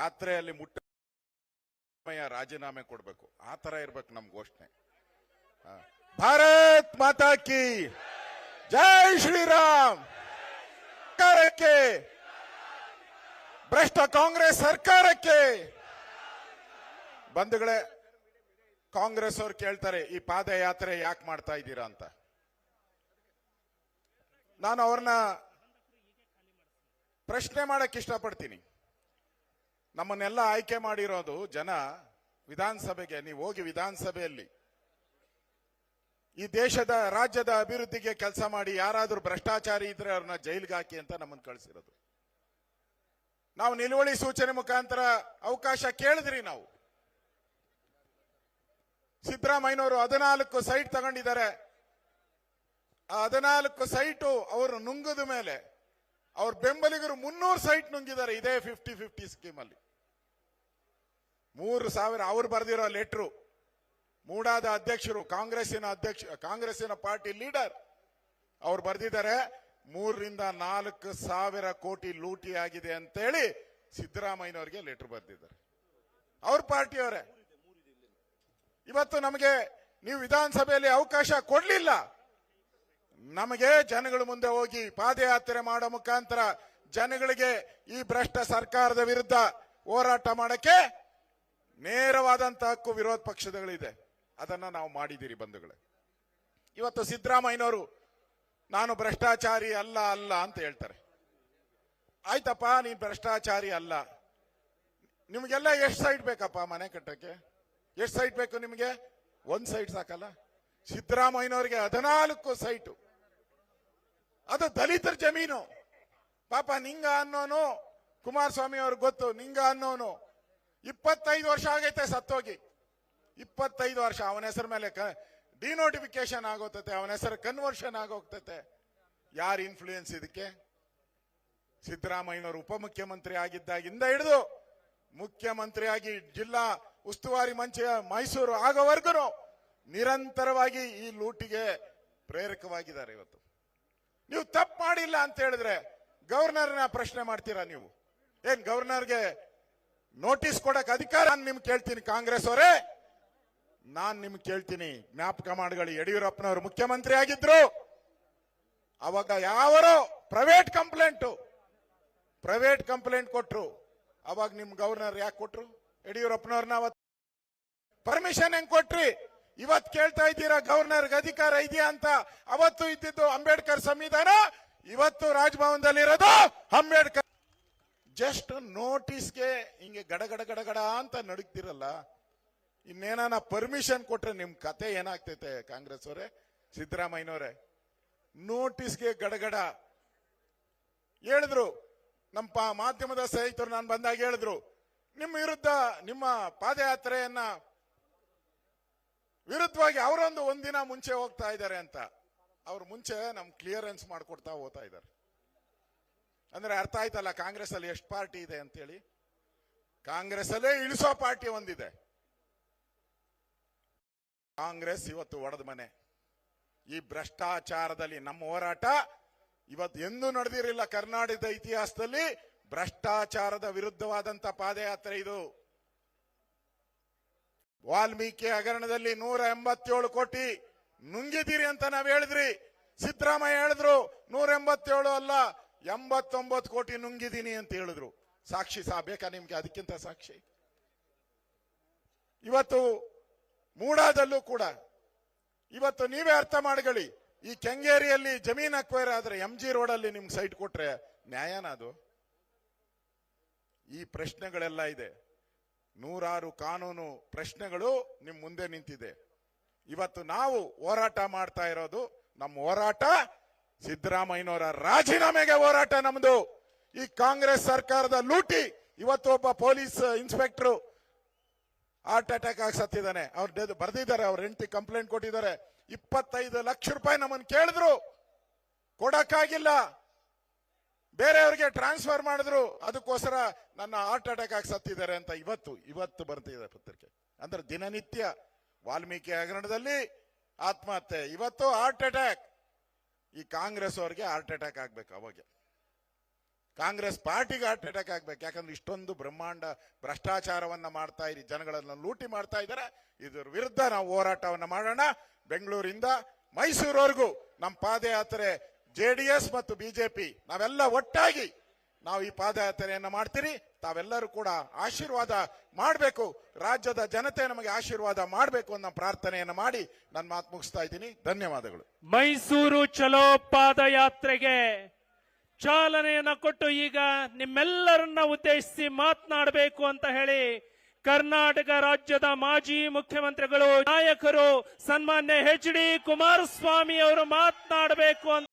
ಜಾತ್ರೆಯಲ್ಲಿ ಮುಟ್ಟ ರಾಜೀನಾಮೆ ಕೊಡಬೇಕು. ಆ ತರ ಇರ್ಬೇಕು ನಮ್ ಘೋಷಣೆ. ಭಾರತ್ ಮಾತಾ ಕಿ ಜೈ ಶ್ರೀರಾಮ್. ಸರ್ಕಾರಕ್ಕೆ, ಭ್ರಷ್ಟ ಕಾಂಗ್ರೆಸ್ ಸರ್ಕಾರಕ್ಕೆ. ಬಂಧುಗಳೇ, ಕಾಂಗ್ರೆಸ್ ಅವ್ರು ಕೇಳ್ತಾರೆ, ಈ ಪಾದಯಾತ್ರೆ ಯಾಕೆ ಮಾಡ್ತಾ ಇದ್ದೀರಾ ಅಂತ. ನಾನು ಅವ್ರನ್ನ ಪ್ರಶ್ನೆ ಮಾಡಕ್ ಇಷ್ಟಪಡ್ತೀನಿ. ನಮ್ಮನ್ನೆಲ್ಲ ಆಯ್ಕೆ ಮಾಡಿರೋದು ಜನ ವಿಧಾನಸಭೆಗೆ, ನೀವು ಹೋಗಿ ವಿಧಾನಸಭೆಯಲ್ಲಿ. ಈ ದೇಶದ, ರಾಜ್ಯದ ಅಭಿವೃದ್ಧಿಗೆ ಕೆಲಸ ಮಾಡಿ ಯಾರಾದರೂ ಭ್ರಷ್ಟಾಚಾರಿ ಇದ್ರೆ ಅವ್ರನ್ನ ಜೈಲ್ಗೆ ಹಾಕಿ ಅಂತ ನಮ್ಮನ್ನು ಕಳಿಸಿರೋದು. ನಾವು ನಿಲುವಳಿ ಸೂಚನೆ ಮುಖಾಂತರ ಅವಕಾಶ ಕೇಳಿದ್ರಿ ನಾವು. ಸಿದ್ದರಾಮಯ್ಯನವರು ಹದಿನಾಲ್ಕು ಸೈಟ್ ತಗೊಂಡಿದ್ದಾರೆ. ಆ ಹದಿನಾಲ್ಕು ಸೈಟು ಅವರು ನುಂಗದ ಮೇಲೆ, ಅವ್ರ ಬೆಂಬಲಿಗರು ಮುನ್ನೂರು ಸೈಟ್ ನುಂಗಿದ್ದಾರೆ ಇದೇ ಫಿಫ್ಟಿ ಫಿಫ್ಟಿ ಸ್ಕೀಮ್ ಅಲ್ಲಿ. ಮೂರು ಸಾವಿರ ಅವ್ರು ಬರೆದಿರೋ ಲೆಟ್ರು. ಮೂಡಾದ ಅಧ್ಯಕ್ಷರು, ಕಾಂಗ್ರೆಸ್ಸಿನ ಅಧ್ಯಕ್ಷ, ಕಾಂಗ್ರೆಸ್ಸಿನ ಪಾರ್ಟಿ ಲೀಡರ್. ಅವ್ರು ಬರೆದಿದ್ದಾರೆ, ಮೂರರಿಂದ ನಾಲ್ಕು ಸಾವಿರ ಕೋಟಿ ಲೂಟಿ ಆಗಿದೆ ಅಂತೇಳಿ ಸಿದ್ದರಾಮಯ್ಯನವರಿಗೆ ಲೆಟರ್ ಬರೆದಿದ್ದಾರೆ. ಅವ್ರ ಪಾರ್ಟಿಯವರೇ. ಇವತ್ತು ನಮಗೆ ನೀವು ವಿಧಾನಸಭೆಯಲ್ಲಿ ಅವಕಾಶ ಕೊಡ್ಲಿಲ್ಲ. ನಮಗೆ ಜನಗಳ ಮುಂದೆ ಹೋಗಿ ಪಾದಯಾತ್ರೆ ಮಾಡೋ ಮುಖಾಂತರ ಜನಗಳಿಗೆ ಈ ಭ್ರಷ್ಟ ಸರ್ಕಾರದ ವಿರುದ್ಧ ಹೋರಾಟ ಮಾಡಕ್ಕೆ ನೇರವಾದಂತ ಹಕ್ಕು ವಿರೋಧ ಪಕ್ಷಗಳಿದೆ ಅದನ್ನ ನಾವು ಮಾಡಿದ್ದೀರಿ ಬಂಧುಗಳೇ. ಇವತ್ತು ಸಿದ್ದರಾಮಯ್ಯನವರು, ನಾನು ಭ್ರಷ್ಟಾಚಾರಿ ಅಲ್ಲ ಅಲ್ಲ ಅಂತ ಹೇಳ್ತಾರೆ. ಆಯ್ತಪ್ಪ, ನೀನ್ ಭ್ರಷ್ಟಾಚಾರಿ ಅಲ್ಲ. ನಿಮಗೆಲ್ಲ ಎಷ್ಟು ಸೈಟ್ ಬೇಕಪ್ಪ ಮನೆ ಕಟ್ಟಕ್ಕೆ? ಎಷ್ಟು ಸೈಟ್ ಬೇಕು ನಿಮಗೆ? ಒಂದ್ ಸೈಟ್ ಸಾಕಲ್ಲ. ಸಿದ್ದರಾಮಯ್ಯನವರಿಗೆ ಹದಿನಾಲ್ಕು ಸೈಟು. ಅದು ದಲಿತರ ಜಮೀನು. ಪಾಪ ನಿಂಗ ಅನ್ನೋನು ಕುಮಾರಸ್ವಾಮಿ ಅವ್ರಿಗೆ ಗೊತ್ತು, ನಿಂಗ ಅನ್ನೋನು. ಇಪ್ಪತ್ತೈದು ವರ್ಷ ಆಗೈತೆ ಸತ್ತೋಗಿ. ಇಪ್ಪತ್ತೈದು ವರ್ಷ, ಅವನ ಹೆಸರ ಮೇಲೆ ಡಿನೋಟಿಫಿಕೇಶನ್ ಆಗೋತತೆ, ಅವನ ಹೆಸರು ಕನ್ವರ್ಷನ್ ಆಗೋಗ್ತತೆ. ಯಾರು ಇನ್ಫ್ಲೂಯೆನ್ಸ್ ಇದಕ್ಕೆ? ಸಿದ್ದರಾಮಯ್ಯನವರು ಉಪಮುಖ್ಯಮಂತ್ರಿ ಆಗಿದ್ದಾಗಿಂದ ಹಿಡಿದು ಮುಖ್ಯಮಂತ್ರಿಯಾಗಿ ಜಿಲ್ಲಾ ಉಸ್ತುವಾರಿ ಮಂಚ ಮೈಸೂರು ಆಗೋವರೆಗೂ ನಿರಂತರವಾಗಿ ಈ ಲೂಟಿಗೆ ಪ್ರೇರಕವಾಗಿದ್ದಾರೆ ಇವತ್ತು. ನೀವು ತಪ್ಪು ಮಾಡಿಲ್ಲ ಅಂತ ಹೇಳಿದ್ರೆ ಗವರ್ನರ್ನ ಪ್ರಶ್ನೆ ಮಾಡ್ತೀರಾ ನೀವು? ಏನ್ ಗವರ್ನರ್ಗೆ ನೋಟಿಸ್ ಕೊಡಕ್ ಅಧಿಕಾರ ನಾನು ನಿಮ್ಗೆ ಕೇಳ್ತೀನಿ, ಕಾಂಗ್ರೆಸ್ ಅವರೇ. ನಾನ್ ನಿಮ್ಗೆ ಕೇಳ್ತೀನಿ, ಜ್ಞಾಪಕ ಮಾಡಿಗಳು ಯಡಿಯೂರಪ್ಪನವರು ಮುಖ್ಯಮಂತ್ರಿ ಆಗಿದ್ರು. ಅವಾಗ ಯಾವರೋ ಪ್ರೈವೇಟ್ ಕಂಪ್ಲೇಂಟ್ ಪ್ರೈವೇಟ್ ಕಂಪ್ಲೇಂಟ್ ಕೊಟ್ರು. ಅವಾಗ ನಿಮ್ ಗವರ್ನರ್ ಯಾಕೆ ಕೊಟ್ರು? ಯಡಿಯೂರಪ್ಪನವ್ರನ್ನ ಅವತ್ ಪರ್ಮಿಷನ್ ಹೆಂಗ್ ಕೊಟ್ರಿ? ಇವತ್ ಕೇಳ್ತಾ ಇದ್ದೀರಾ ಗವರ್ನರ್ಗೆ ಅಧಿಕಾರ ಇದೆಯಾ ಅಂತ? ಅವತ್ತು ಇದ್ದಿದ್ದು ಅಂಬೇಡ್ಕರ್ ಸಂವಿಧಾನ, ಇವತ್ತು ರಾಜಭವನದಲ್ಲಿ ಇರೋದು ಅಂಬೇಡ್ಕರ್ ಜಸ್ಟ್ ನೋಟಿಸ್ಗೆ ಹಿಂಗೆ ಗಡ ಗಡ ಗಡ ಗಡ ಅಂತ ನಡುಕ್ತಿರಲ್ಲ ಇನ್ನೇನಾನ ಪರ್ಮಿಷನ್ ಕೊಟ್ರೆ ನಿಮ್ ಕತೆ ಏನಾಗ್ತೈತೆ ಕಾಂಗ್ರೆಸ್ ಅವರೇ? ಸಿದ್ದರಾಮಯ್ಯನವರೇ ನೋಟಿಸ್ಗೆ ಗಡಗಡ ಹೇಳಿದ್ರು, ನಮ್ಮ ಮಾಧ್ಯಮದ ಸ್ನೇಹಿತರು ನಾನು ಬಂದಾಗ ಹೇಳಿದ್ರು, ನಿಮ್ಮ ವಿರುದ್ಧ ನಿಮ್ಮ ಪಾದಯಾತ್ರೆಯನ್ನ ವಿರುದ್ಧವಾಗಿ ಅವರೊಂದು ಒಂದಿನ ಮುಂಚೆ ಹೋಗ್ತಾ ಇದ್ದಾರೆ ಅಂತ. ಅವ್ರು ಮುಂಚೆ ನಮ್ ಕ್ಲಿಯರೆನ್ಸ್ ಮಾಡ್ಕೊಡ್ತಾ ಹೋಗ್ತಾ ಇದ್ದಾರೆ. ಅಂದ್ರೆ ಅರ್ಥ ಆಯ್ತಲ್ಲ ಕಾಂಗ್ರೆಸ್ ಅಲ್ಲಿ ಎಷ್ಟು ಪಾರ್ಟಿ ಇದೆ ಅಂತೇಳಿ? ಕಾಂಗ್ರೆಸ್ ಅಲ್ಲೇ ಇಳಿಸೋ ಪಾರ್ಟಿ ಒಂದಿದೆ. ಕಾಂಗ್ರೆಸ್ ಇವತ್ತು ಒಡೆದ ಮನೆ. ಈ ಭ್ರಷ್ಟಾಚಾರದಲ್ಲಿ ನಮ್ಮ ಹೋರಾಟ ಇವತ್ತು ಎಂದೂ ನಡೆದಿರಲಿಲ್ಲ. ಕರ್ನಾಟಕದ ಇತಿಹಾಸದಲ್ಲಿ ಭ್ರಷ್ಟಾಚಾರದ ವಿರುದ್ಧವಾದಂತ ಪಾದಯಾತ್ರೆ ಇದು. ವಾಲ್ಮೀಕಿ ಹಗರಣದಲ್ಲಿ ನೂರ ಎಂಬತ್ತೇಳು ಕೋಟಿ ನುಂಗಿದ್ದೀರಿ ಅಂತ ನಾವ್ ಹೇಳಿದ್ರಿ. ಸಿದ್ದರಾಮಯ್ಯ ಹೇಳಿದ್ರು, ನೂರ ಎಂಬತ್ತೇಳು ಅಲ್ಲ ಎಂಬತ್ತೊಂಬತ್ತು ಕೋಟಿ ನುಂಗಿದ್ದೀನಿ ಅಂತ ಹೇಳಿದ್ರು. ಸಾಕ್ಷಿ ಸಹ ಬೇಕಾ ನಿಮ್ಗೆ? ಅದಕ್ಕಿಂತ ಸಾಕ್ಷಿ. ಇವತ್ತು ಮೂಡಾದಲ್ಲೂ ಕೂಡ, ಇವತ್ತು ನೀವೇ ಅರ್ಥ ಮಾಡ್ಕೊಳ್ಳಿ, ಈ ಕೆಂಗೇರಿಯಲ್ಲಿ ಜಮೀನ್ ಅಕ್ವೈರ್ ಆದ್ರೆ ಎಂ ಜಿ ರೋಡಲ್ಲಿ ನಿಮ್ಗೆ ಸೈಟ್ ಕೊಟ್ರೆ ನ್ಯಾಯನ ಅದು? ಈ ಪ್ರಶ್ನೆಗಳೆಲ್ಲ ಇದೆ. ನೂರಾರು ಕಾನೂನು ಪ್ರಶ್ನೆಗಳು ನಿಮ್ ಮುಂದೆ ನಿಂತಿದೆ. ಇವತ್ತು ನಾವು ಹೋರಾಟ ಮಾಡ್ತಾ ಇರೋದು, ನಮ್ಮ ಹೋರಾಟ ಸಿದ್ದರಾಮಯ್ಯನವರ ರಾಜೀನಾಮೆಗೆ ಹೋರಾಟ ನಮ್ದು. ಈ ಕಾಂಗ್ರೆಸ್ ಸರ್ಕಾರದ ಲೂಟಿ ಇವತ್ತು ಒಬ್ಬ ಪೊಲೀಸ್ ಇನ್ಸ್ಪೆಕ್ಟರ್ ಹಾರ್ಟ್ ಅಟ್ಯಾಕ್ ಆಗಿ ಸತ್ತಿದ್ದಾನೆ ಅವ್ರು ಬರ್ದಿದ್ದಾರೆ, ಅವ್ರ ಹೆಂಡತಿ ಕಂಪ್ಲೇಂಟ್ ಕೊಟ್ಟಿದ್ದಾರೆ. ಇಪ್ಪತ್ತೈದು ಲಕ್ಷ ರೂಪಾಯಿ ನಮ್ಮನ್ನು ಕೇಳಿದ್ರು. ಕೊಡಕ್ಕಾಗಿಲ್ಲ. ಬೇರೆಯವ್ರಿಗೆ ಟ್ರಾನ್ಸ್ಫರ್ ಮಾಡಿದ್ರು. ಅದಕ್ಕೋಸ್ಕರ ನನ್ನ ಹಾರ್ಟ್ ಅಟ್ಯಾಕ್ ಆಗಿ ಸತ್ತಿದ್ದಾರೆ ಅಂತ ಇವತ್ತು ಇವತ್ತು ಬರ್ತಿದೆ ಪತ್ರಿಕೆ. ಅಂದ್ರೆ ದಿನನಿತ್ಯ ವಾಲ್ಮೀಕಿ ಹಗರಣದಲ್ಲಿ ಆತ್ಮಹತ್ಯೆ. ಇವತ್ತು ಹಾರ್ಟ್ ಅಟ್ಯಾಕ್. ಈ ಕಾಂಗ್ರೆಸ್ ಅವ್ರಿಗೆ ಹಾರ್ಟ್ ಅಟ್ಯಾಕ್ ಆಗ್ಬೇಕು ಅವಾಗ. ಕಾಂಗ್ರೆಸ್ ಪಾರ್ಟಿಗೆ ಹಾರ್ಟ್ ಅಟ್ಯಾಕ್ ಆಗ್ಬೇಕು. ಯಾಕಂದ್ರೆ ಇಷ್ಟೊಂದು ಬ್ರಹ್ಮಾಂಡ ಭ್ರಷ್ಟಾಚಾರವನ್ನ ಮಾಡ್ತಾ ಇರಿ, ಜನಗಳನ್ನ ಲೂಟಿ ಮಾಡ್ತಾ ಇದ್ದಾರೆ. ಇದ್ರ ವಿರುದ್ಧ ನಾವು ಹೋರಾಟವನ್ನ ಮಾಡೋಣ. ಬೆಂಗಳೂರಿಂದ ಮೈಸೂರವರೆಗೂ ನಮ್ಮ ಪಾದಯಾತ್ರೆ ಜೆಡಿಎಸ್ ಮತ್ತು ಬಿಜೆಪಿ ನಾವೆಲ್ಲ ಒಟ್ಟಾಗಿ ನಾವು ಈ ಪಾದಯಾತ್ರೆಯನ್ನ ಮಾಡ್ತೀರಿ. ತಾವೆಲ್ಲರೂ ಕೂಡ ಆಶೀರ್ವಾದ ಮಾಡಬೇಕು. ರಾಜ್ಯದ ಜನತೆ ನಮಗೆ ಆಶೀರ್ವಾದ ಮಾಡಬೇಕು ಅನ್ನೋ ಪ್ರಾರ್ಥನೆಯನ್ನ ಮಾಡಿ ನನ್ನ ಮಾತು ಮುಗಿಸ್ತಾ ಇದ್ದೀನಿ. ಧನ್ಯವಾದಗಳು. ಮೈಸೂರು ಚಲೋ ಪಾದಯಾತ್ರೆಗೆ ಚಾಲನೆಯನ್ನು ಕೊಟ್ಟು ಈಗ ನಿಮ್ಮೆಲ್ಲರನ್ನ ಉದ್ದೇಶಿಸಿ ಮಾತನಾಡಬೇಕು ಅಂತ ಹೇಳಿ ಕರ್ನಾಟಕ ರಾಜ್ಯದ ಮಾಜಿ ಮುಖ್ಯಮಂತ್ರಿಗಳು, ನಾಯಕರು, ಸನ್ಮಾನ್ಯ ಹೆಚ್ ಡಿ ಕುಮಾರಸ್ವಾಮಿ ಅವರು ಮಾತನಾಡಬೇಕು ಅಂತ